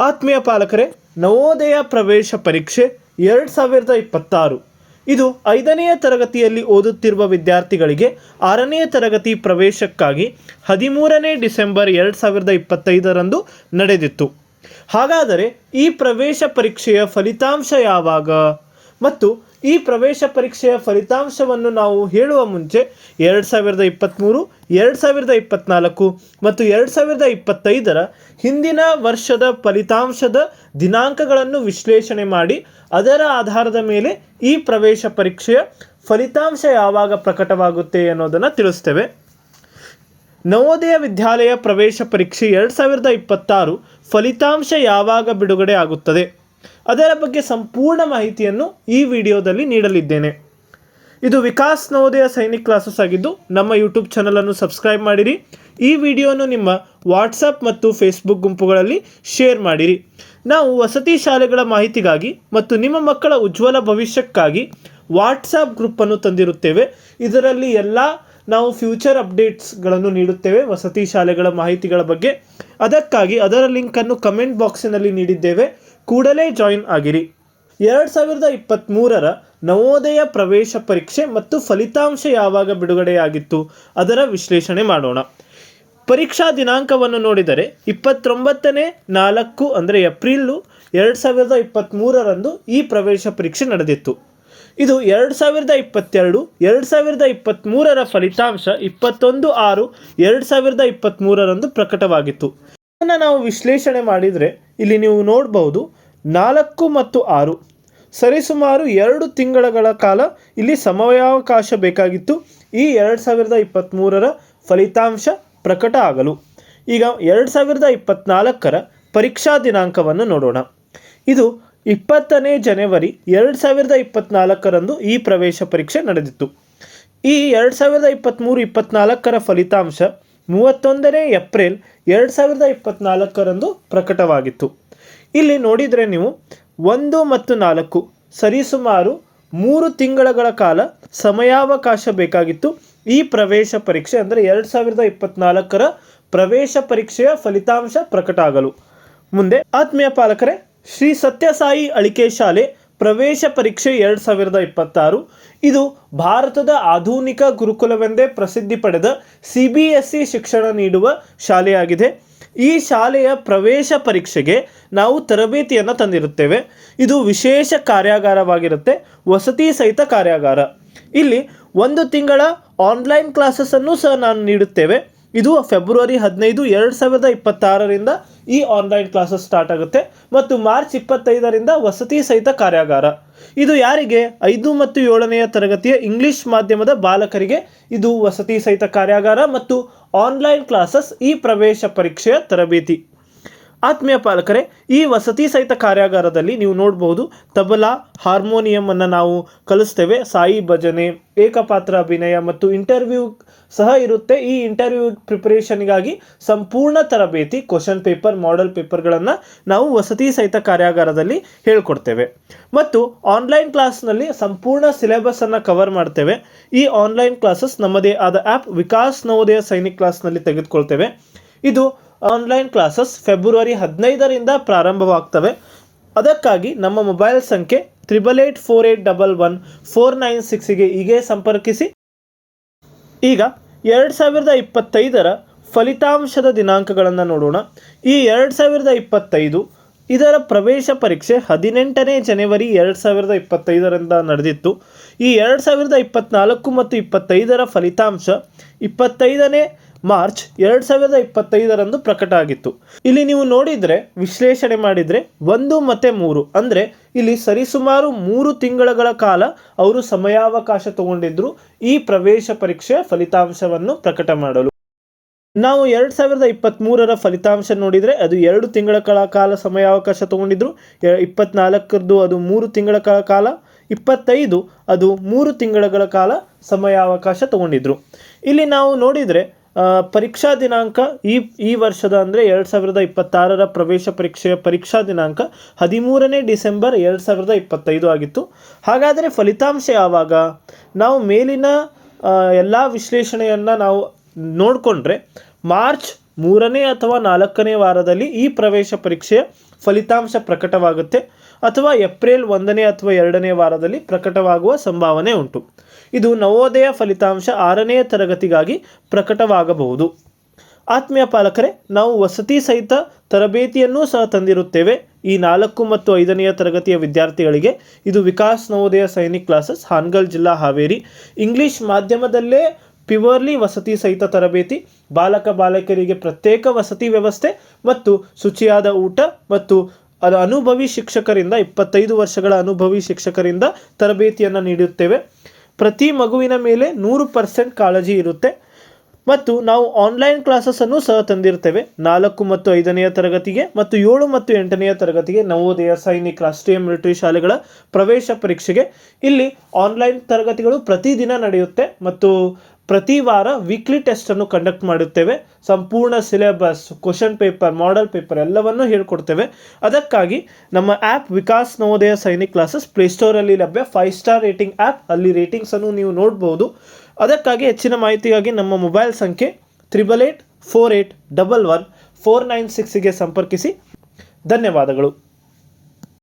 ಆತ್ಮೀಯ ಪಾಲಕರೇ, ನವೋದಯ ಪ್ರವೇಶ ಪರೀಕ್ಷೆ ಎರಡು ಸಾವಿರದ ಇಪ್ಪತ್ತಾರು. ಇದು ಐದನೆಯ ತರಗತಿಯಲ್ಲಿ ಓದುತ್ತಿರುವ ವಿದ್ಯಾರ್ಥಿಗಳಿಗೆ ಆರನೆಯ ತರಗತಿ ಪ್ರವೇಶಕ್ಕಾಗಿ ಹದಿಮೂರನೇ ಡಿಸೆಂಬರ್ ಎರಡು ಸಾವಿರದ ಇಪ್ಪತ್ತೈದರಂದು ನಡೆದಿತ್ತು. ಹಾಗಾದರೆ ಈ ಪ್ರವೇಶ ಪರೀಕ್ಷೆಯ ಫಲಿತಾಂಶ ಯಾವಾಗ? ಮತ್ತು ಈ ಪ್ರವೇಶ ಪರೀಕ್ಷೆಯ ಫಲಿತಾಂಶವನ್ನು ನಾವು ಹೇಳುವ ಮುಂಚೆ ಎರಡು ಸಾವಿರದ ಇಪ್ಪತ್ತ್ಮೂರು ಎರಡು ಸಾವಿರದ ಇಪ್ಪತ್ತ್ನಾಲ್ಕು ಮತ್ತು ಎರಡು ಸಾವಿರದ ಇಪ್ಪತ್ತೈದರ ಹಿಂದಿನ ವರ್ಷದ ಫಲಿತಾಂಶದ ದಿನಾಂಕಗಳನ್ನು ವಿಶ್ಲೇಷಣೆ ಮಾಡಿ ಅದರ ಆಧಾರದ ಮೇಲೆ ಈ ಪ್ರವೇಶ ಪರೀಕ್ಷೆಯ ಫಲಿತಾಂಶ ಯಾವಾಗ ಪ್ರಕಟವಾಗುತ್ತೆ ಅನ್ನೋದನ್ನು ತಿಳಿಸ್ತೇವೆ. ನವೋದಯ ವಿದ್ಯಾಲಯ ಪ್ರವೇಶ ಪರೀಕ್ಷೆ ಎರಡು ಸಾವಿರದ ಇಪ್ಪತ್ತಾರು ಫಲಿತಾಂಶ ಯಾವಾಗ ಬಿಡುಗಡೆ ಆಗುತ್ತದೆ? ಅದರ ಬಗ್ಗೆ ಸಂಪೂರ್ಣ ಮಾಹಿತಿಯನ್ನು ಈ ವಿಡಿಯೋದಲ್ಲಿ ನೀಡಲಿದ್ದೇನೆ. ಇದು ವಿಕಾಸ್ ನವೋದಯ ಸೈನಿಕ್ ಕ್ಲಾಸಸ್ ಆಗಿದ್ದು, ನಮ್ಮ ಯೂಟ್ಯೂಬ್ ಚಾನಲನ್ನು ಸಬ್ಸ್ಕ್ರೈಬ್ ಮಾಡಿರಿ. ಈ ವಿಡಿಯೋನು ನಿಮ್ಮ ವಾಟ್ಸಪ್ ಮತ್ತು ಫೇಸ್ಬುಕ್ ಗುಂಪುಗಳಲ್ಲಿ ಶೇರ್ ಮಾಡಿರಿ. ನಾವು ವಸತಿ ಶಾಲೆಗಳ ಮಾಹಿತಿಗಾಗಿ ಮತ್ತು ನಿಮ್ಮ ಮಕ್ಕಳ ಉಜ್ವಲ ಭವಿಷ್ಯಕ್ಕಾಗಿ ವಾಟ್ಸಪ್ ಗ್ರೂಪನ್ನು ತಂದಿರುತ್ತೇವೆ. ಇದರಲ್ಲಿ ಎಲ್ಲ ನಾವು ಫ್ಯೂಚರ್ ಅಪ್ಡೇಟ್ಸ್ಗಳನ್ನು ನೀಡುತ್ತೇವೆ ವಸತಿ ಶಾಲೆಗಳ ಮಾಹಿತಿಗಳ ಬಗ್ಗೆ. ಅದಕ್ಕಾಗಿ ಅದರ ಲಿಂಕನ್ನು ಕಮೆಂಟ್ ಬಾಕ್ಸಿನಲ್ಲಿ ನೀಡಿದ್ದೇವೆ. ಕೂಡಲೇ ಜಾಯಿನ್ ಆಗಿರಿ. ಎರಡು ಸಾವಿರದ ಇಪ್ಪತ್ತ್ಮೂರರ ನವೋದಯ ಪ್ರವೇಶ ಪರೀಕ್ಷೆ ಮತ್ತು ಫಲಿತಾಂಶ ಯಾವಾಗ ಬಿಡುಗಡೆಯಾಗಿತ್ತು? ಅದರ ವಿಶ್ಲೇಷಣೆ ಮಾಡೋಣ. ಪರೀಕ್ಷಾ ದಿನಾಂಕವನ್ನು ನೋಡಿದರೆ ಇಪ್ಪತ್ತೊಂಬತ್ತನೇ ನಾಲ್ಕು ಅಂದರೆ ಏಪ್ರಿಲ್ಲು ಎರಡು ಸಾವಿರದ ಇಪ್ಪತ್ತ್ಮೂರರಂದು ಈ ಪ್ರವೇಶ ಪರೀಕ್ಷೆ ನಡೆದಿತ್ತು. ಇದು ಎರಡು ಸಾವಿರದ ಇಪ್ಪತ್ತೆರಡು, ಎರಡು ಸಾವಿರದ ಇಪ್ಪತ್ತ್ಮೂರರ ಫಲಿತಾಂಶ ಇಪ್ಪತ್ತೊಂದು ಆರು, ಎರಡು ಸಾವಿರದ ಇಪ್ಪತ್ತ್ಮೂರರಂದು ಪ್ರಕಟವಾಗಿತ್ತು. ನಾವು ವಿಶ್ಲೇಷಣೆ ಮಾಡಿದರೆ ಇಲ್ಲಿ ನೀವು ನೋಡಬಹುದು ನಾಲ್ಕು ಮತ್ತು ಆರು. ಸರಿಸುಮಾರು ಎರಡು ತಿಂಗಳ ಕಾಲ ಇಲ್ಲಿ ಸಮಯಾವಕಾಶ ಬೇಕಾಗಿತ್ತು. ಈ ಎರಡು ಸಾವಿರದ ಇಪ್ಪತ್ತ್ಮೂರರ ಫಲಿತಾಂಶ ಪ್ರಕಟ ಆಗಲು. ಈಗ ಎರಡು ಸಾವಿರದ ಇಪ್ಪತ್ತ್ನಾಲ್ಕರ ಪರೀಕ್ಷಾ ದಿನಾಂಕವನ್ನು ನೋಡೋಣ. ಇದು ಇಪ್ಪತ್ತನೇ ಜನವರಿ ಎರಡು ಸಾವಿರದ ಇಪ್ಪತ್ತ್ನಾಲ್ಕರಂದು ಈ ಪ್ರವೇಶ ಪರೀಕ್ಷೆ ನಡೆದಿತ್ತು. ಈ ಎರಡು ಸಾವಿರದ ಇಪ್ಪತ್ತ್ಮೂರು ಇಪ್ಪತ್ತ್ನಾಲ್ಕರ ಫಲಿತಾಂಶ ಮೂವತ್ತೊಂದನೇ ಏಪ್ರಿಲ್ ಎರಡು ಸಾವಿರದ ಇಪ್ಪತ್ತ್ನಾಲ್ಕರಂದು ಪ್ರಕಟವಾಗಿತ್ತು. ಇಲ್ಲಿ ನೋಡಿದರೆ ನೀವು ಒಂದು ಮತ್ತು ನಾಲ್ಕು ಸರಿಸುಮಾರು ಮೂರು ತಿಂಗಳ ಕಾಲ ಸಮಯಾವಕಾಶ ಬೇಕಾಗಿತ್ತು. ಈ ಪ್ರವೇಶ ಪರೀಕ್ಷೆ ಅಂದರೆ ಎರಡು ಸಾವಿರದ ಇಪ್ಪತ್ತ್ನಾಲ್ಕರ ಪ್ರವೇಶ ಪರೀಕ್ಷೆಯ ಫಲಿತಾಂಶ ಪ್ರಕಟ ಆಗಲು. ಮುಂದೆ ಆತ್ಮೀಯ ಪಾಲಕರೇ, ಶ್ರೀ ಸತ್ಯಸಾಯಿ ಅಳಿಕೆ ಶಾಲೆ ಪ್ರವೇಶ ಪರೀಕ್ಷೆ ಎರಡು ಸಾವಿರದ ಇಪ್ಪತ್ತಾರು. ಇದು ಭಾರತದ ಆಧುನಿಕ ಗುರುಕುಲವೆಂದೇ ಪ್ರಸಿದ್ಧಿ ಪಡೆದ ಸಿ ಬಿ ಎಸ್ ಇ ಶಿಕ್ಷಣ ನೀಡುವ ಶಾಲೆಯಾಗಿದೆ. ಈ ಶಾಲೆಯ ಪ್ರವೇಶ ಪರೀಕ್ಷೆಗೆ ನಾವು ತರಬೇತಿಯನ್ನು ತಂದಿರುತ್ತೇವೆ. ಇದು ವಿಶೇಷ ಕಾರ್ಯಾಗಾರವಾಗಿರುತ್ತೆ, ವಸತಿ ಸಹಿತ ಕಾರ್ಯಾಗಾರ. ಇಲ್ಲಿ ಒಂದು ತಿಂಗಳ ಆನ್ಲೈನ್ ಕ್ಲಾಸಸ್ಸನ್ನು ಸಹ ನಾನು ನೀಡುತ್ತೇವೆ. ಇದು ಫೆಬ್ರವರಿ ಹದಿನೈದು, ಎರಡು ಸಾವಿರದ ಇಪ್ಪತ್ತಾರರಿಂದ ಈ ಆನ್ಲೈನ್ ಕ್ಲಾಸಸ್ ಸ್ಟಾರ್ಟ್ ಆಗುತ್ತೆ ಮತ್ತು ಮಾರ್ಚ್ ಇಪ್ಪತ್ತೈದರಿಂದ ವಸತಿ ಸಹಿತ ಕಾರ್ಯಾಗಾರ. ಇದು ಯಾರಿಗೆ? ಐದು ಮತ್ತು ಏಳನೆಯ ತರಗತಿಯ ಇಂಗ್ಲಿಷ್ ಮಾಧ್ಯಮದ ಬಾಲಕರಿಗೆ. ಇದು ವಸತಿ ಸಹಿತ ಕಾರ್ಯಾಗಾರ ಮತ್ತು ಆನ್ಲೈನ್ ಕ್ಲಾಸಸ್ ಈ ಪ್ರವೇಶ ಪರೀಕ್ಷೆಯ ತರಬೇತಿ. ಆತ್ಮೀಯ ಪಾಲಕರೇ, ಈ ವಸತಿ ಸಹಿತ ಕಾರ್ಯಾಗಾರದಲ್ಲಿ ನೀವು ನೋಡಬಹುದು ತಬಲಾ ಹಾರ್ಮೋನಿಯಂ ಅನ್ನು ನಾವು ಕಲಿಸ್ತೇವೆ. ಸಾಯಿ ಭಜನೆ, ಏಕಪಾತ್ರ ಅಭಿನಯ ಮತ್ತು ಇಂಟರ್ವ್ಯೂ ಸಹ ಇರುತ್ತೆ. ಈ ಇಂಟರ್ವ್ಯೂ ಪ್ರಿಪರೇಷನ್ಗಾಗಿ ಸಂಪೂರ್ಣ ತರಬೇತಿ ಕ್ವಶನ್ ಪೇಪರ್ ಮಾಡೆಲ್ ಪೇಪರ್ಗಳನ್ನು ನಾವು ವಸತಿ ಸಹಿತ ಕಾರ್ಯಾಗಾರದಲ್ಲಿ ಹೇಳ್ಕೊಡ್ತೇವೆ. ಮತ್ತು ಆನ್ಲೈನ್ ಕ್ಲಾಸ್ನಲ್ಲಿ ಸಂಪೂರ್ಣ ಸಿಲೆಬಸನ್ನು ಕವರ್ ಮಾಡ್ತೇವೆ. ಈ ಆನ್ಲೈನ್ ಕ್ಲಾಸಸ್ ನಮ್ಮದೇ ಆದ ಆ್ಯಪ್ ವಿಕಾಸ್ ನವೋದಯ ಸೈನಿಕ್ ಕ್ಲಾಸ್ನಲ್ಲಿ ತೆಗೆದುಕೊಳ್ತೇವೆ. ಇದು ಆನ್ಲೈನ್ ಕ್ಲಾಸಸ್ ಫೆಬ್ರವರಿ ಹದಿನೈದರಿಂದ ಪ್ರಾರಂಭವಾಗ್ತವೆ. ಅದಕ್ಕಾಗಿ ನಮ್ಮ ಮೊಬೈಲ್ ಸಂಖ್ಯೆ triple eight four eight double one four nine ಸಿಕ್ಸಿಗೆ ಹೀಗೆ ಸಂಪರ್ಕಿಸಿ. ಈಗ ಎರಡು ಸಾವಿರದ ಇಪ್ಪತ್ತೈದರ ಫಲಿತಾಂಶದ ದಿನಾಂಕಗಳನ್ನು ನೋಡೋಣ. ಈ ಎರಡು ಸಾವಿರದ ಇಪ್ಪತ್ತೈದು ಇದರ ಪ್ರವೇಶ ಪರೀಕ್ಷೆ ಹದಿನೆಂಟನೇ ಜನವರಿ ಎರಡು ಸಾವಿರದ ಇಪ್ಪತ್ತೈದರಿಂದ ನಡೆದಿತ್ತು. ಈ ಎರಡು ಸಾವಿರದ ಇಪ್ಪತ್ತ್ನಾಲ್ಕು ಮತ್ತು ಇಪ್ಪತ್ತೈದರ ಫಲಿತಾಂಶ ಇಪ್ಪತ್ತೈದನೇ ಮಾರ್ಚ್ ಎರಡು ಸಾವಿರದ ಇಪ್ಪತ್ತೈದರಂದು ಪ್ರಕಟ ಆಗಿತ್ತು. ಇಲ್ಲಿ ನೀವು ನೋಡಿದರೆ, ವಿಶ್ಲೇಷಣೆ ಮಾಡಿದರೆ ಒಂದು ಮತ್ತು ಮೂರು. ಅಂದರೆ, ಇಲ್ಲಿ ಸರಿಸುಮಾರು ಮೂರು ತಿಂಗಳ ಕಾಲ ಅವರು ಸಮಯಾವಕಾಶ ತಗೊಂಡಿದ್ರು ಈ ಪ್ರವೇಶ ಪರೀಕ್ಷೆಯ ಫಲಿತಾಂಶವನ್ನು ಪ್ರಕಟ ಮಾಡಲು. ನಾವು ಎರಡು ಸಾವಿರದ ಇಪ್ಪತ್ತ್ಮೂರರ ಫಲಿತಾಂಶ ನೋಡಿದರೆ, ಅದು ಎರಡು ತಿಂಗಳ ಕಾಲ ಸಮಯಾವಕಾಶ ತಗೊಂಡಿದ್ರು ಇಪ್ಪತ್ನಾಲ್ಕರದ್ದು ಅದು ಮೂರು ತಿಂಗಳ ಕಾಲ ಇಪ್ಪತ್ತೈದು ಅದು ಮೂರು ತಿಂಗಳ ಕಾಲ ಸಮಯಾವಕಾಶ ತಗೊಂಡಿದ್ರು. ಇಲ್ಲಿ ನಾವು ನೋಡಿದರೆ ಪರೀಕ್ಷಾ ದಿನಾಂಕ ಈ ಈ ವರ್ಷದ ಅಂದರೆ ಎರಡು ಸಾವಿರದ ಇಪ್ಪತ್ತಾರರ ಪ್ರವೇಶ ಪರೀಕ್ಷೆಯ ಪರೀಕ್ಷಾ ದಿನಾಂಕ ಹದಿಮೂರನೇ ಡಿಸೆಂಬರ್ ಎರಡು ಸಾವಿರದ ಇಪ್ಪತ್ತೈದು ಆಗಿತ್ತು. ಹಾಗಾದರೆ ಫಲಿತಾಂಶ ಯಾವಾಗ? ನಾವು ಮೇಲಿನ ಎಲ್ಲ ವಿಶ್ಲೇಷಣೆಯನ್ನು ನಾವು ನೋಡಿಕೊಂಡ್ರೆ ಮಾರ್ಚ್ ಮೂರನೇ ಅಥವಾ ನಾಲ್ಕನೇ ವಾರದಲ್ಲಿ ಈ ಪ್ರವೇಶ ಪರೀಕ್ಷೆಯ ಫಲಿತಾಂಶ ಪ್ರಕಟವಾಗುತ್ತೆ. ಅಥವಾ ಏಪ್ರಿಲ್ ಒಂದನೇ ಅಥವಾ ಎರಡನೇ ವಾರದಲ್ಲಿ ಪ್ರಕಟವಾಗುವ ಸಂಭಾವನೆ ಉಂಟು. ಇದು ನವೋದಯ ಫಲಿತಾಂಶ ಆರನೆಯ ತರಗತಿಗಾಗಿ ಪ್ರಕಟವಾಗಬಹುದು. ಆತ್ಮೀಯ ಪಾಲಕರೇ, ನಾವು ವಸತಿ ಸಹಿತ ತರಬೇತಿಯನ್ನೂ ಸಹ ತಂದಿರುತ್ತೇವೆ. ಈ ನಾಲ್ಕು ಮತ್ತು ಐದನೆಯ ತರಗತಿಯ ವಿದ್ಯಾರ್ಥಿಗಳಿಗೆ ಇದು ವಿಕಾಸ್ ನವೋದಯ ಸೈನಿಕ್ ಕ್ಲಾಸಸ್, ಹಾನ್ಗಲ್ ಜಿಲ್ಲಾ ಹಾವೇರಿ. ಇಂಗ್ಲಿಷ್ ಮಾಧ್ಯಮದಲ್ಲೇ ಪ್ಯೂರ್ಲಿ ವಸತಿ ಸಹಿತ ತರಬೇತಿ, ಬಾಲಕ ಬಾಲಕರಿಗೆ ಪ್ರತ್ಯೇಕ ವಸತಿ ವ್ಯವಸ್ಥೆ ಮತ್ತು ಶುಚಿಯಾದ ಊಟ ಮತ್ತು ಅದು ಅನುಭವಿ ಶಿಕ್ಷಕರಿಂದ, ಇಪ್ಪತ್ತೈದು ವರ್ಷಗಳ ಅನುಭವಿ ಶಿಕ್ಷಕರಿಂದ ತರಬೇತಿಯನ್ನು ನೀಡುತ್ತೇವೆ. ಪ್ರತಿ ಮಗುವಿನ ಮೇಲೆ ನೂರು ಪರ್ಸೆಂಟ್ ಕಾಳಜಿ ಇರುತ್ತೆ. ಮತ್ತು ನಾವು ಆನ್ಲೈನ್ ಕ್ಲಾಸಸ್ಸನ್ನು ಸಹ ತಂದಿರ್ತೇವೆ. ನಾಲ್ಕು ಮತ್ತು ಐದನೆಯ ತರಗತಿಗೆ ಮತ್ತು ಏಳು ಮತ್ತು ಎಂಟನೆಯ ತರಗತಿಗೆ ನವೋದಯ, ಸೈನಿಕ್, ರಾಷ್ಟ್ರೀಯ ಮಿಲಿಟರಿ ಶಾಲೆಗಳ ಪ್ರವೇಶ ಪರೀಕ್ಷೆಗೆ. ಇಲ್ಲಿ ಆನ್ಲೈನ್ ತರಗತಿಗಳು ಪ್ರತಿದಿನ ನಡೆಯುತ್ತೆ. ಮತ್ತು ಪ್ರತಿ ವಾರ ವೀಕ್ಲಿ ಟೆಸ್ಟನ್ನು ಕಂಡಕ್ಟ್ ಮಾಡುತ್ತೇವೆ. ಸಂಪೂರ್ಣ syllabus question paper model paper ಎಲ್ಲವನ್ನು ಹೇಳ್ಕೊಡ್ತೇವೆ. ಅದಕ್ಕಾಗಿ ನಮ್ಮ ಆ್ಯಪ್ ವಿಕಾಸ್ ನವೋದಯ ಸೈನಿಕ್ ಕ್ಲಾಸಸ್ ಪ್ಲೇಸ್ಟೋರಲ್ಲಿ ಲಭ್ಯ. ಫೈವ್ ಸ್ಟಾರ್ ರೇಟಿಂಗ್ ಆ್ಯಪ್ ಅಲ್ಲಿ ರೇಟಿಂಗ್ಸನ್ನು ನೀವು ನೋಡ್ಬೋದು. ಅದಕ್ಕಾಗಿ ಹೆಚ್ಚಿನ ಮಾಹಿತಿಗಾಗಿ ನಮ್ಮ ಮೊಬೈಲ್ ಸಂಖ್ಯೆ triple eight four eight double one four nine ಸಿಕ್ಸ್ಗೆ ಸಂಪರ್ಕಿಸಿ. ಧನ್ಯವಾದಗಳು.